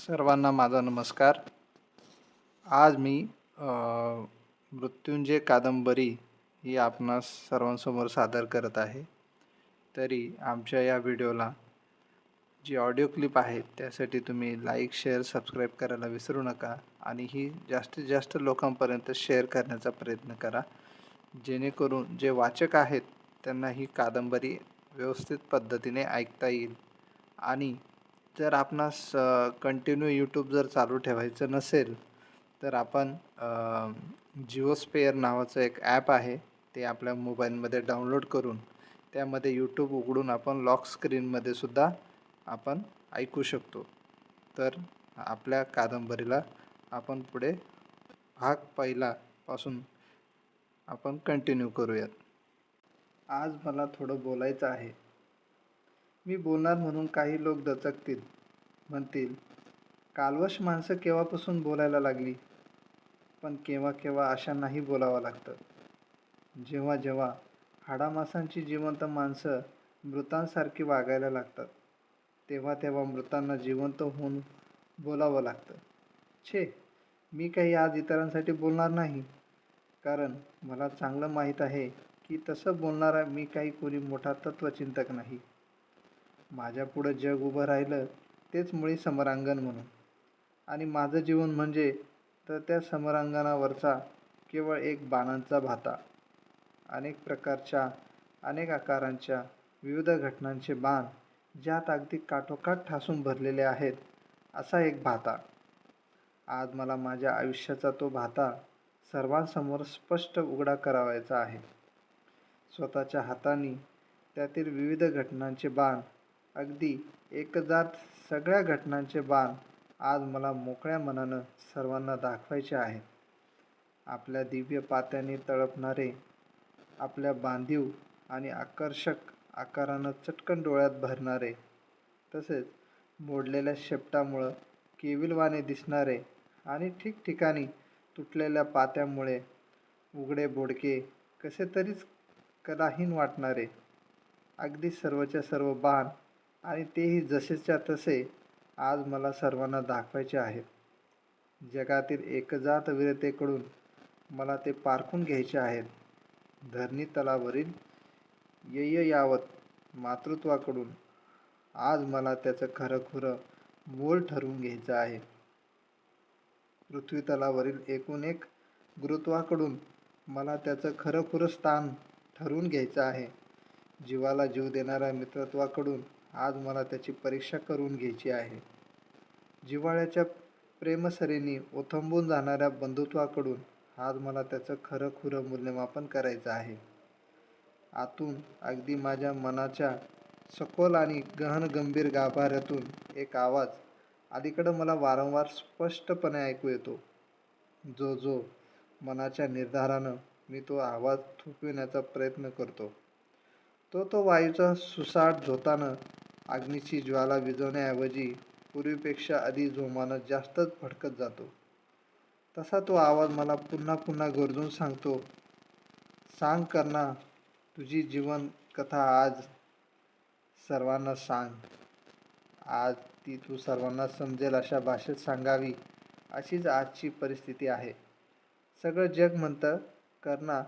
सर्वांना माझा नमस्कार. आज मी मृत्युंजय कादंबरी ही आपणास सर्वांसमोर सादर करत आहे. तरी आमच्या या व्हिडिओला जी ऑडिओ क्लिप आहे त्यासाठी तुम्ही लाईक शेअर सबस्क्राईब करायला विसरू नका आणि ही जास्तीत जास्त लोकांपर्यंत शेअर करण्याचा प्रयत्न करा. जेणेकरून जे वाचक आहेत त्यांना ही कादंबरी व्यवस्थित पद्धतीने ऐकता येईल आणि जर आपणास कंटिन्यू यूट्यूब जर चालू ठेवायचं नसेल तर आपण जिओस्पेअर नावाचं एक ॲप आहे ते आपल्या मोबाईलमध्ये डाउनलोड करून त्यामध्ये यूट्यूब उघडून आपण लॉक स्क्रीनमध्ये सुद्धा आपण ऐकू शकतो. तर आपल्या कादंबरीला आपण पुढे भाग पहिलापासून आपण कंटिन्यू करूयात. आज मला थोडं बोलायचं आहे. मी बोलणार म्हणून काही लोक दचकतील. म्हणतील कालवश माणसं केव्हापासून बोलायला लागली? पण केव्हा केव्हा अशांनाही बोलावं लागतं. जेव्हा जेव्हा हाडामासांची जिवंत माणसं मृतांसारखी वागायला लागतात तेव्हा तेव्हा मृतांना जिवंत होऊन बोलावं लागतं. छे मी काही आज इतरांसाठी बोलणार नाही. कारण मला चांगलं माहीत आहे की तसं बोलणारा मी काही कोणी मोठा तत्त्वचिंतक नाही. माझ्यापुढं जग उभं राहिलं तेच मुळी समरांगण म्हणून. आणि माझं जीवन म्हणजे तर त्या समरांगणावरचा केवळ एक बाणांचा भाता. अनेक प्रकारच्या अनेक आकारांच्या विविध घटनांचे बाण ज्यात अगदी काठोकाठ ठासून भरलेले आहेत असा एक भाता. आज मला माझ्या आयुष्याचा तो भाता सर्वांसमोर स्पष्ट उघडा करावायचा आहे. स्वतःच्या हाताने त्यातील विविध घटनांचे बाण अगदी एकजात सगळ्या घटनांचे बाण आज मला मोकळ्या मनानं सर्वांना दाखवायचे आहेत. आपल्या दिव्य पात्याने तळपणारे आपल्या बांधीव आणि आकर्षक आकारानं चटकन डोळ्यात भरणारे तसेच मोडलेल्या शेपटामुळं केविलवाने दिसणारे आणि ठिकठिकाणी तुटलेल्या पात्यामुळे उघडे बोडके कसे तरीच कलाहीन वाटणारे. अगदी सर्वच्या सर्व बाण आणि तेही जसेच्या तसे आज मला सर्वांना दाखवायचे आहेत जगातील एकजात वीरतेकडून मला ते पारखून घ्यायचे आहेत. धरणी तलावरील यय यावत मातृत्वाकडून आज मला त्याचं खरंखुरं मोल ठरवून घ्यायचं आहे. पृथ्वी तलावरील एकूण एक गुरुत्वाकडून मला त्याचं खरंखुरं स्थान ठरवून घ्यायचं आहे. जीवाला जीव देणाऱ्या मित्रत्वाकडून आज मला त्याची परीक्षा करून घ्यायची आहे. जिव्हाळ्याच्या प्रेमसरीने ओथंबून जाणाऱ्या बंधुत्वाकडून आज मला त्याचं खरं खुरं मूल्यमापन करायचं आहे. आतून अगदी माझ्या मनाच्या सखोल आणि गहन गंभीर गाभाऱ्यातून एक आवाज अलीकडं मला वारंवार स्पष्टपणे ऐकू येतो. जो जो मनाच्या निर्धारानं मी तो आवाज थुकविण्याचा प्रयत्न करतो. तो तो वायूचा सुसाट झोतानं अग्नीची ज्वाला विझवण्याऐवजी पूर्वीपेक्षा अधिक जोमानं जास्तच भडकत जातो. तसा तो आवाज मला पुन्हा पुन्हा गरजून सांगतो सांग करना तुझी जीवन कथा आज सर्वांना सांग. आज ती तू सर्वांना समजेल अशा भाषेत सांगावी अशीच आजची परिस्थिती आहे. सगळं जग म्हणतं करना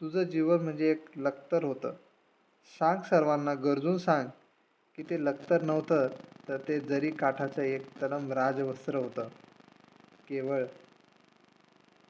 तुझं जीवन म्हणजे एक लक्तर होतं. सांग सर्वांना गरजून सांग. की ते लक्तर नव्हतं तर ते जरी काठाचं एक तलम राजवस्त्र होतं. केवळ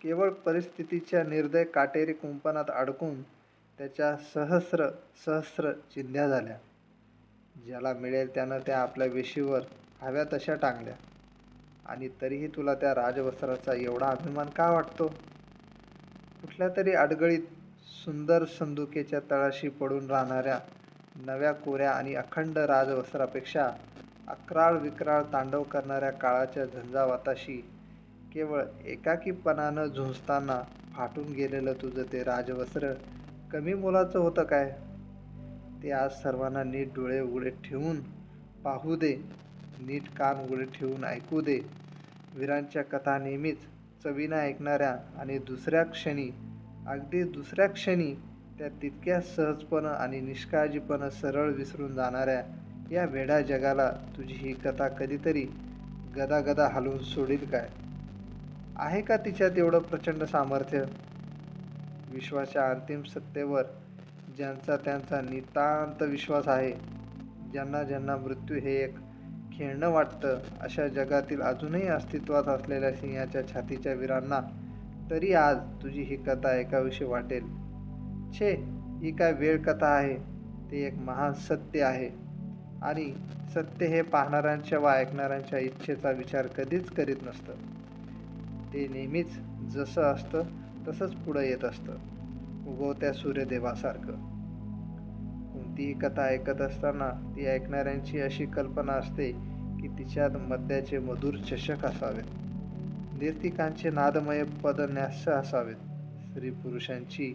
केवळ परिस्थितीच्या निर्दय काटेरी कुंपणात अडकून त्याच्या सहस्र सहस्र चिंध्या झाल्या. ज्याला मिळेल त्यानं त्या आपल्या वेशीवर हव्या तशा टांगल्या. आणि तरीही तुला त्या राजवस्त्राचा एवढा अभिमान का वाटतो? कुठल्या तरी अडगळीत सुंदर संदुकेच्या तळाशी पडून राहणाऱ्या नव्या कोऱ्या आणि अखंड राजवस्त्रापेक्षा अक्राळ विक्राळ तांडव करणाऱ्या काळाच्या झंझावाताशी केवळ एकाकीपणानं झुंजताना फाटून गेलेलं तुझं ते राजवस्त्र कमी मोलाचं होतं काय? ते आज सर्वांना नीट डोळे उघडे ठेवून पाहू दे नीट कान उघडे ठेवून ऐकू दे. वीरांच्या कथा नेहमीच चवीनं ऐकणाऱ्या आणि दुसऱ्या क्षणी अगदी दुसऱ्या क्षणी त्या तितक्या सहजपणं आणि निष्काळजीपणं सरळ विसरून जाणाऱ्या या वेड्या जगाला तुझी ही कथा कधीतरी गदा गदा हलवून सोडील काय? आहे का तिच्यात एवढं प्रचंड सामर्थ्य? विश्वाच्या अंतिम सत्तेवर ज्यांचा त्यांचा नितांत विश्वास आहे ज्यांना ज्यांना मृत्यू हे एक खेळणं वाटतं अशा जगातील अजूनही अस्तित्वात असलेल्या सिंहाच्या छातीच्या वीरांना तरी आज तुझी ही कथा ऐकाविषयी वाटेल. छे ही काय वेळ कथा आहे? ते एक महान सत्य आहे. आणि सत्य हे पाहणाऱ्यांच्या व ऐकणाऱ्यांच्या इच्छेचा विचार कधीच करीत नसतं. ते नेहमीच जसं असतं तसंच पुढं येत असतं. उगवत्या सूर्यदेवासारखं. कोणतीही कथा ऐकत असताना ती ऐकणाऱ्यांची अशी कल्पना असते की तिच्यात मद्याचे मधुर चषक असावेत. निर्तिकांचे नादमय पदन्यास असावेत. स्त्री पुरुषांची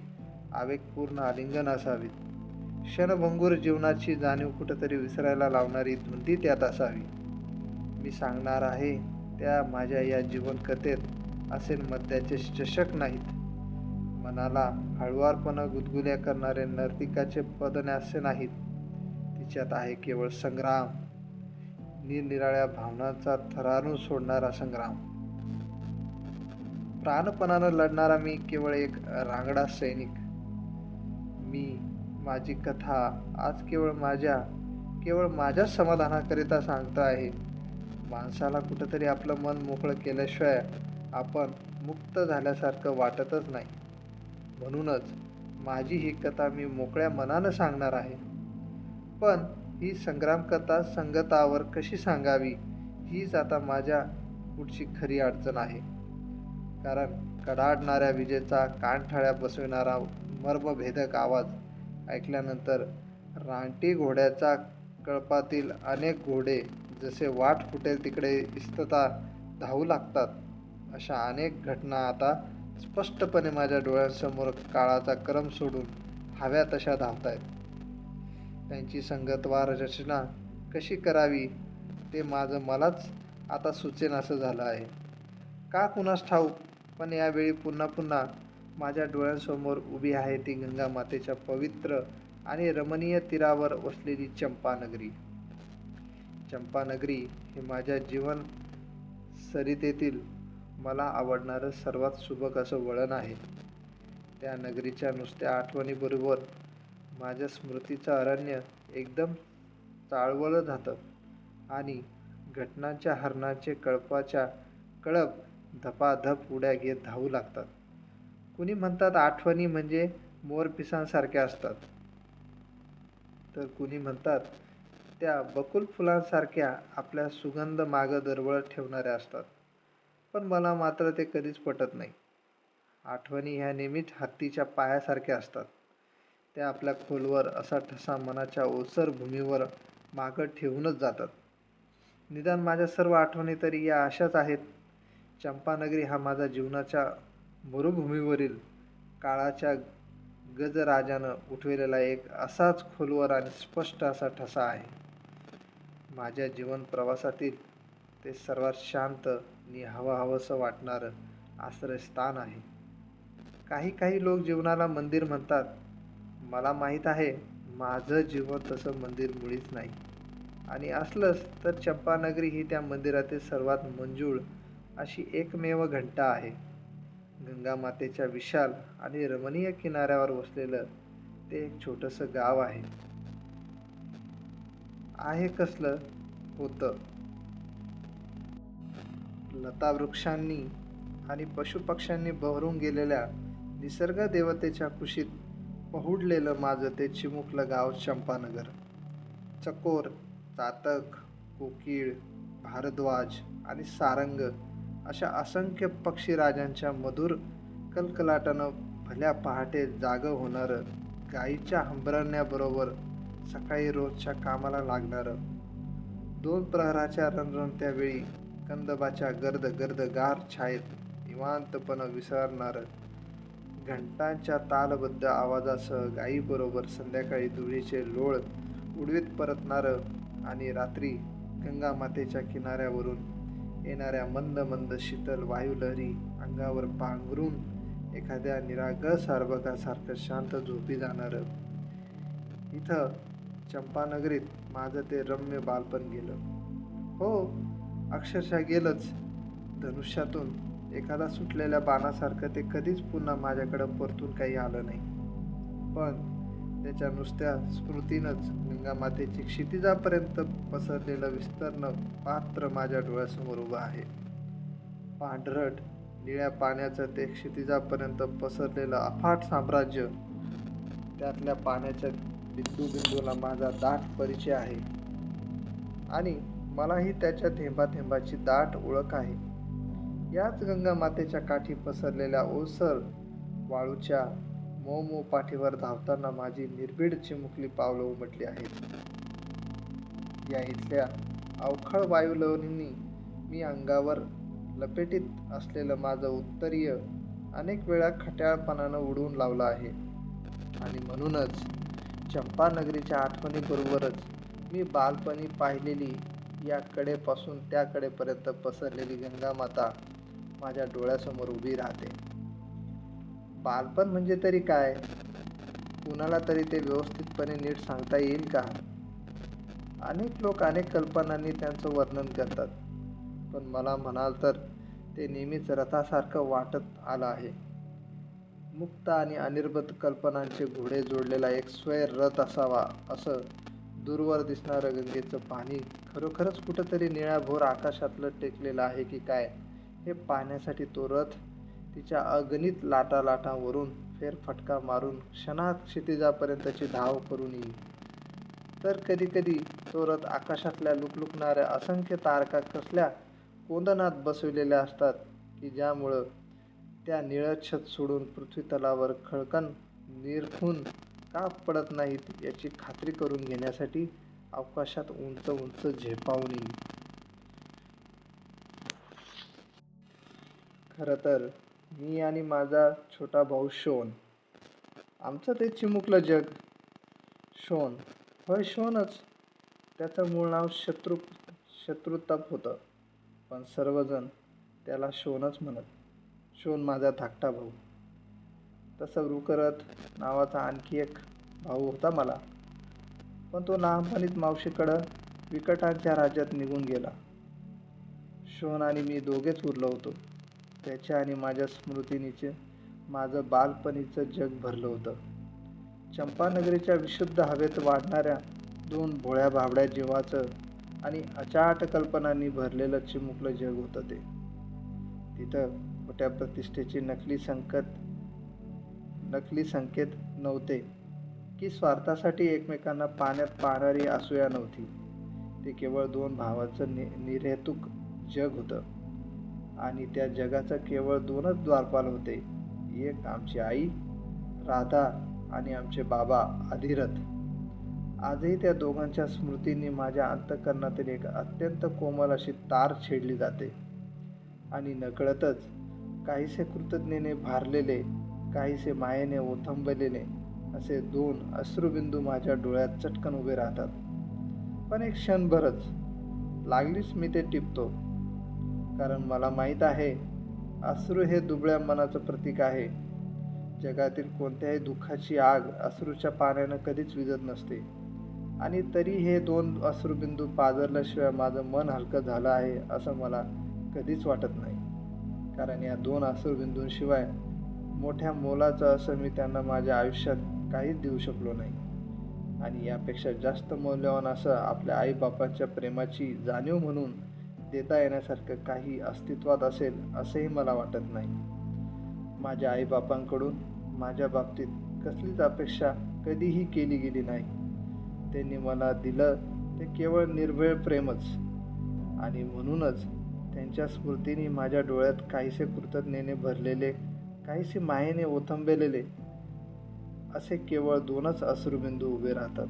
आवेगपूर्ण आलिंगन असावीत. क्षणभंगूर जीवनाची जाणीव कुठंतरी विसरायला लावणारी धुंदी त्यात असावी. मी सांगणार आहे त्या माझ्या या जीवनकथेत असेल मद्याचे चषक नाहीत. मनाला हळुवारपणा गुदगुल्या करणारे नर्तिकाचे पदन्यास्य नाहीत. तिच्यात आहे केवळ संग्राम. निरनिराळ्या भावनांचा थरारून सोडणारा संग्राम. प्राणपणानं लढणारा मी केवळ एक रांगडा सैनिक. मी माझी कथा आज केवळ माझ्या केवळ माझ्या समाधानाकरिता सांगतो आहे. माणसाला कुठंतरी आपलं मन मोकळं केल्याशिवाय आपण मुक्त झाल्यासारखं वाटतच नाही. म्हणूनच माझी ही कथा मी मोकळ्या मनानं सांगणार आहे. पण ही संग्राम कथा संगतावर कशी सांगावी हीच आता माझ्या पुढची खरी अडचण आहे. कारण कडाडणाऱ्या विजेचा कानठाळ्या बसविणारा मर्मभेदक आवाज ऐकल्यानंतर रानटी घोड्याचा कळपातील अनेक घोडे जसे वाट फुटेल तिकडे इस्तता धावू लागतात. अशा अनेक घटना आता स्पष्टपणे माझ्या डोळ्यांसमोर काळाचा क्रम सोडून हव्या तशा धावत आहेत त्यांची संगतवार रचना कशी करावी ते माझं मलाच आता सुचेन असं झालं आहे. का कुणास ठाऊक? पण यावेळी पुन्हा पुन्हा माझ्या डोळ्यांसमोर उभी आहे ती गंगा मातेच्या पवित्र आणि रमणीय तीरावर वसलेली चंपानगरी. चंपानगरी हे माझ्या जीवन सरितेतील मला आवडणारं सर्वात सुबक असं वळण आहे. त्या नगरीच्या नुसत्या आठवणीबरोबर माझ्या स्मृतीचं अरण्य एकदम चाळवलं जातं आणि घटनांच्या हरणाचे कळपाच्या कळप धपाधप उड्या घेत धावू लागतात. कुणी म्हणतात आठवणी म्हणजे मोरपिसांसारख्या असतात. तर कुणी म्हणतात त्या बकुल फुलांसारख्या आपल्या सुगंध मागं दरवळत ठेवणाऱ्या असतात. पण मला मात्र ते कधीच पटत नाही. आठवणी ह्या नेहमीच हत्तीच्या पायासारख्या असतात. त्या आपल्या खोलवर असा ठसा मनाच्या ओसर भूमीवर मागं ठेवूनच जातात. निदान माझ्या सर्व आठवणी तरी या अशाच आहेत. चंपानगरी हा माझा जीवनाच्या मरुभूमीवरील काळाच्या गजराजानं उठविलेला एक असाच खोलवर आणि स्पष्ट असा ठसा आहे. माझ्या जीवन प्रवासातील ते सर्वात शांत आणि हवंहवंसं वाटणारं आश्रयस्थान आहे. काही काही लोक जीवनाला मंदिर म्हणतात. मला माहीत आहे माझं जीवन तसं मंदिर मुळीच नाही. आणि असलंच तर चंपानगरी ही त्या मंदिरातील सर्वात मंजूळ अशी एकमेव घंटा आहे. गंगा मातेच्या विशाल आणि रमणीय किनाऱ्यावर वसलेलं ते एक छोटंसं गाव आहे. आहे कसलं होतं? लता वृक्षांनी आणि पशुपक्ष्यांनी बहरून गेलेल्या निसर्ग देवतेच्या कुशीत पहुडलेलं माझं ते चिमुकलं गाव चंपानगर. चकोर चातक कोकिळ भारद्वाज आणि सारंग अशा असंख्य पक्षीराजांच्या मधुर कलकलाटानं भल्या पहाटे जागं होणारं गाईच्या हंबरण्याबरोबर सकाळी रोजच्या कामाला लागणारं. दोन प्रहराच्या रणरणत्या वेळी कंदबाच्या गर्द गर्द गार छायेत निवांतपणं विसरणारं. घंटांच्या तालबद्ध आवाजासह गायीबरोबर संध्याकाळी धुळीचे लोळ उडवीत परतणारं आणि रात्री गंगा मातेच्या किनाऱ्यावरून येणाऱ्या मंद मंद शीतल वायुलहरी अंगावर पांघरून एखाद्या निरागस अर्भकासारखं शांत झोपी जाणारं. इथं चंपानगरीत माझं ते रम्य बालपण गेलं. हो अक्षरशः गेलंच. धनुष्यातून एखादा सुटलेल्या बाणासारखं ते कधीच पुन्हा माझ्याकडं परतून काही आलं नाही. पण त्याच्या नुसत्या स्मृतीनंच गंगामातेची क्षितिजापर्यंत पसरलेलं विस्तरण पात्र माझ्या डोळ्यासमोर उभं आहे. पांढरट निळ्या पाण्याचं ते क्षितिजापर्यंत पसरलेलं अफाट साम्राज्य त्यातल्या पाण्याच्या बिंदू बिंदूला माझा दाट परिचय आहे. आणि मलाही त्याच्या थेंबा थेंबाची दाट ओळख आहे. याच गंगा मातेच्या काठी पसरलेल्या ओसर वाळूच्या मऊ मऊ पाठीवर धावताना माझी निर्भीड चिमुकली पावलं उमटली आहेत. या इथल्या अवखळ वायुलहरींनी मी अंगावर लपेटीत असलेलं माझं उत्तरीय अनेक वेळा खट्याळपणानं उडवून लावलं आहे. आणि म्हणूनच चंपानगरीच्या आठवणीबरोबरच मी बालपणी पाहिलेली या कडेपासून त्या कडेपर्यंत पसरलेली गंगामाता माझ्या डोळ्यासमोर उभी राहते. बालपण म्हणजे तरी काय? कुणाला तरी ते व्यवस्थितपणे नीट सांगता येईल का? अनेक लोक अनेक कल्पनांनी त्यांचं वर्णन करतात. पण मला म्हणाल तर ते नेहमीच रथासारखं वाटत आलं आहे. मुक्त आणि अनिर्बत कल्पनांचे घोडे जोडलेला एक स्वैर रथ असावा असं दूरवर दिसणारं गंगेचं पाणी खरोखरच कुठंतरी निळ्याभोर आकाशातलं टेकलेलं आहे की काय? हे पाहण्यासाठी तो रथ तिच्या अगणित लाटा लाटांवरून फेरफटका मारून क्षणात क्षितिजापर्यंतची धाव करून येईल. तर कधीकधी तो रथ आकाशातल्या लुकलुकणाऱ्या असंख्य तारका कसल्या कोंदनात बसविलेल्या असतात की ज्यामुळं त्या निळछत सोडून पृथ्वीतलावर खळकन निरखून का पडत नाहीत याची खात्री करून घेण्यासाठी अवकाशात उंच उंच झेपावून येईल. खरं तर मी आणि माझा छोटा भाऊ शोन. आमचं ते चिमुकलं जग. शोन. होय शोनच. त्याचं मूळ नाव शत्रू शत्रुतप होतं. पण सर्वजण त्याला शोनच म्हणत. शोन माझा धाकटा भाऊ. तसं रुकरथ नावाचा आणखी एक भाऊ होता मला. पण तो लहानपणीत मावशीकडं विकटांच्या राज्यात निघून गेला. शोन आणि मी दोघेच उरलो होतो. त्याच्या आणि माझ्या स्मृतीनीचे माझं बालपणीचं जग भरलं होतं. चंपानगरीच्या विशुद्ध हवेत वाढणाऱ्या दोन भोळ्या भाबड्या जीवाचं आणि अचाट कल्पनांनी भरलेलं चिमुकलं जग होतं ते. तिथं मोठ्या प्रतिष्ठेची नकली संकत नकली संकेत नव्हते की स्वार्थासाठी एकमेकांना पाण्यात पाहणारी असूया नव्हती. ते केवळ दोन भावाचं नि निरहेतुक जग होतं. आणि त्या जगाचं केवळ दोनच द्वारपाल होते. एक आमची आई राधा आणि आमचे बाबा अधिरथ आजही त्या दोघांच्या स्मृतींनी माझ्या अंतकरणातील एक अत्यंत कोमल अशी तार छेडली जाते. आणि नकळतच काहीसे कृतज्ञेने भारलेले काहीसे मायेने ओथंबलेले असे दोन अश्रुबिंदू माझ्या डोळ्यात चटकन उभे राहतात. पण एक क्षणभरच लागलीच मी ते टिपतो. कारण मला माहीत आहे अश्रू हे दुबळ्या मनाचं प्रतीक आहे. जगातील कोणत्याही दुःखाची आग अश्रूच्या पाण्यानं कधीच विजत नसते. आणि तरी हे दोन अश्रुबिंदू पाजरल्याशिवाय माझं मन हलकं झालं आहे असं मला कधीच वाटत नाही. कारण या दोन अश्रूबिंदूंशिवाय मोठ्या मोलाचं असं मी त्यांना माझ्या आयुष्यात काहीच देऊ शकलो नाही. आणि यापेक्षा जास्त मौल्यवान असं आपल्या आईबापांच्या प्रेमाची जाणीव म्हणून देता येण्यासारखं काही अस्तित्वात असेल असेही मला वाटत नाही. माझ्या आईबापांकडून माझ्या बाबतीत कसलीच अपेक्षा कधीही केली गेली नाही. त्यांनी मला दिलं ते केवळ निर्भय प्रेमच. आणि म्हणूनच त्यांच्या स्मृतीने माझ्या डोळ्यात काहीसे कृतज्ञेने भरलेले काहीसे मायेने ओथंबलेले असे केवळ दोनच अश्रुबिंदू उभे राहतात.